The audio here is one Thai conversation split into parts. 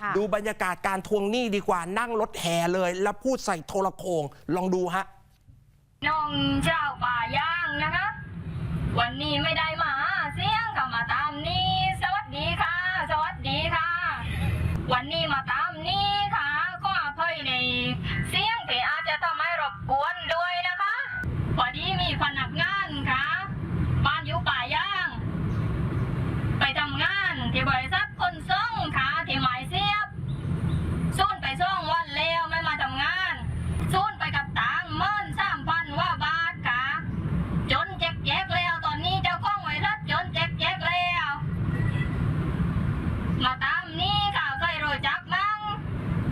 ค่ะดูบรรยากาศการทวงหนี้ดีกว่านั่งรถแห่เลย แล้วพูดใส่โทรโขงลองดูฮะ น้องเจ้าป่าย่างนะคะ วันนี้ไม่ได้มาเสียงก็มาตามนี่ สวัสดีค่ะ สวัสดีค่ะ วันนี้มาตามนี่ค่ะ ก็อภัยในเสียงที่อาจจะทำให้รบกวนด้วยนะคะพอดีมีพนักงานค่ะ บ้านอยู่ป่าย่าง ไปทำงานที่บริษัทคนส่งค่ะที่หมายเสียบ สูนไปส่งวันแล้วไม่มาทำงานสูนไปกับตังค์เมื่นสามพันว่าบาทกะจนแจกแจกแล้วตอนนี้เจ้าของไวรัสจนแจกแจกแล้ว มาตามนี่ค่ะใคยรู้จักมั้ง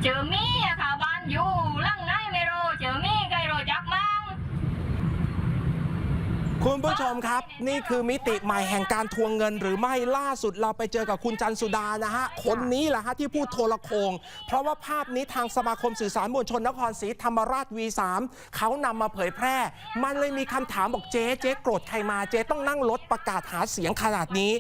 เจอมีอะค่ะบ้านอยู่หลังไหนไม่รู้เจอมี่ใครรู้จักมั้ง คุณผู้ชมครับ นี่คือมิติใหม่แห่งการทวงเงินหรือไม่ล่าสุดเราไปเจอกับคุณจันสุดานะฮะ คนนี้แหละฮะที่พูดโทรโคง เพราะว่าภาพนี้ทางสมาคมสื่อสารมวลชนนครศรีธรรมราช V3 เขานำมาเผยแพร่ มันเลยมีคำถามบอกเจ๊เจ๊โกรธใครมาเจ๊ต้องนั่งรถประกาศหาเสียงขนาดนี้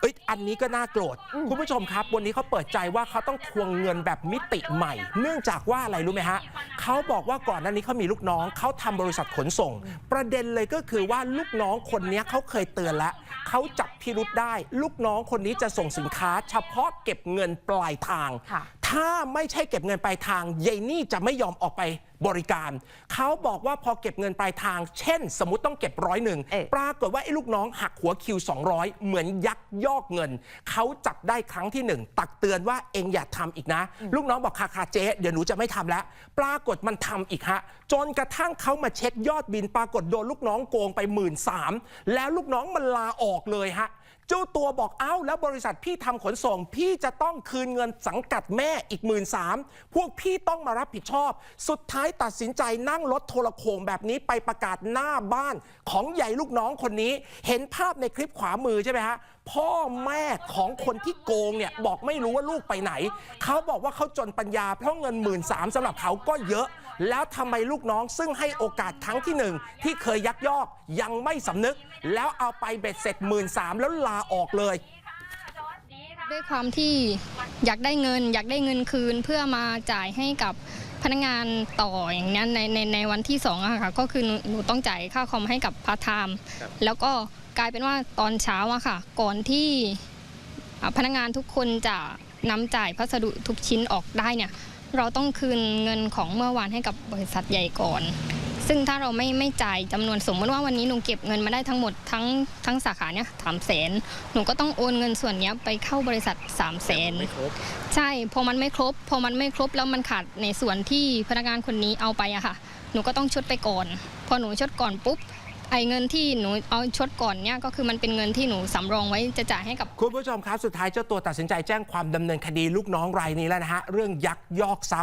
เอ้ยอันนี้ก็น่าโกรธคุณผู้ชมครับ วันนี้เขาเปิดใจว่าเขาต้องทวงเงินแบบมิติใหม่ เนื่องจากว่าอะไรรู้ไหมฮะเขาบอกว่าก่อนหน้านี้เขามีลูกน้องเขาทำบริษัทขนส่ง ประเด็นเลยก็คือว่าลูกน้องคนนี้เขาเคยเตือนแล้ว เขาจับพิรุษได้ ลูกน้องคนนี้จะส่งสินค้า เฉพาะเก็บเงินปลายทาง ถ้าไม่ใช่เก็บเงินปลายทางยายนี่จะไม่ยอมออกไปบริการ เขาบอกว่าพอเก็บเงินปลายทาง เช่น สมมติต้องเก็บร้อยหนึ่งเอ๊ะ ปรากฏว่าไอ้ลูกน้องหักหัวคิว 200 เหมือนยักยอกเงิน เขาจับได้ครั้งที่หนึ่งตักเตือนว่าเองอย่าทำอีกนะ ลูกน้องบอกค่ะค่ะเจ๊เดี๋ยวหนูจะไม่ทำแล้ว ปรากฏมันทำอีกฮะ จนกระทั่งเขามาเช็คยอดบิน ปรากฏโดนลูกน้องโกงไปหมื่นสามแล้วลูกน้องมันลาออกเลยฮะ เจ้าตัวบอกเอ้าแล้วบริษัทพี่ทำขนส่ง พี่จะต้องคืนเงินสังกัดแม่อีกหมื่นสามพวกพี่ต้องมารับผิดชอบ สุดท้ายตัดสินใจนั่งรถโทรโขงแบบนี้ไปประกาศหน้าบ้านของใหญ่ลูกน้องคนนี้ เห็นภาพในคลิปขวามือใช่ไหมฮะ พ่อแม่ของคนที่โกงเนี่ยบอกไม่รู้ว่าลูกไปไหน เขาบอกว่าเขาจนปัญญาเพราะเงินหมื่นสามสำหรับเขาก็เยอะ แล้วทำไมลูกน้องซึ่งให้โอกาสครั้งที่หนึ่งที่เคยยักยอกยังไม่สำนึก แล้วเอาไปเบ็ดเสร็จหมื่นสามแล้วลาออกเลยด้วยความที่อยากได้เงิน อยากได้เงินคืนเพื่อมาจ่ายให้กับ พนักงานต่ออย่างนี้นในในในวันที่สองอะค่ะก็คือหนูหนูต้องจ่ายค่าคอมให้กับพาร์ทไทม์แล้วก็กลายเป็นว่าตอนเช้าอะค่ะ ก่อนที่อ่าพนักงานทุกคนจะนำจ่ายพัสดุทุกชิ้นออกได้เนี่ยเราต้องคืนเงินของเมื่อวานให้กับบริษัทใหญ่ก่อน ซึ่งถ้าเราไม่ไม่จ่ายจำนวนสมมติว่าวันนี้หนูเก็บเงินมาได้ทั้งหมดทั้งทั้งสาขาเนี่ยสามแสนหนูก็ต้องโอนเงินส่วนเนี้ยไปเข้าบริษัท3ามแสนใช่พอมันไม่ครบ พอมันไม่ครบแล้วมันขาดในส่วนที่พนักงานคนนี้เอาไปอะค่ะ หนูก็ต้องชดไปก่อน พอหนูชดก่อนปุ๊บไอ้เงินที่หนูเอาชดก่อนเนี่ยก็คือมันเป็นเงินที่หนูสำรองไว้จะจ่ายให้กับ คุณผู้ชมครับสุดท้ายเจ้าตัวตัดสินใจแจ้งความดำเนินคดีลูกน้องรายนี้แล้วนะฮะ เรื่องยักยอกทรัพย์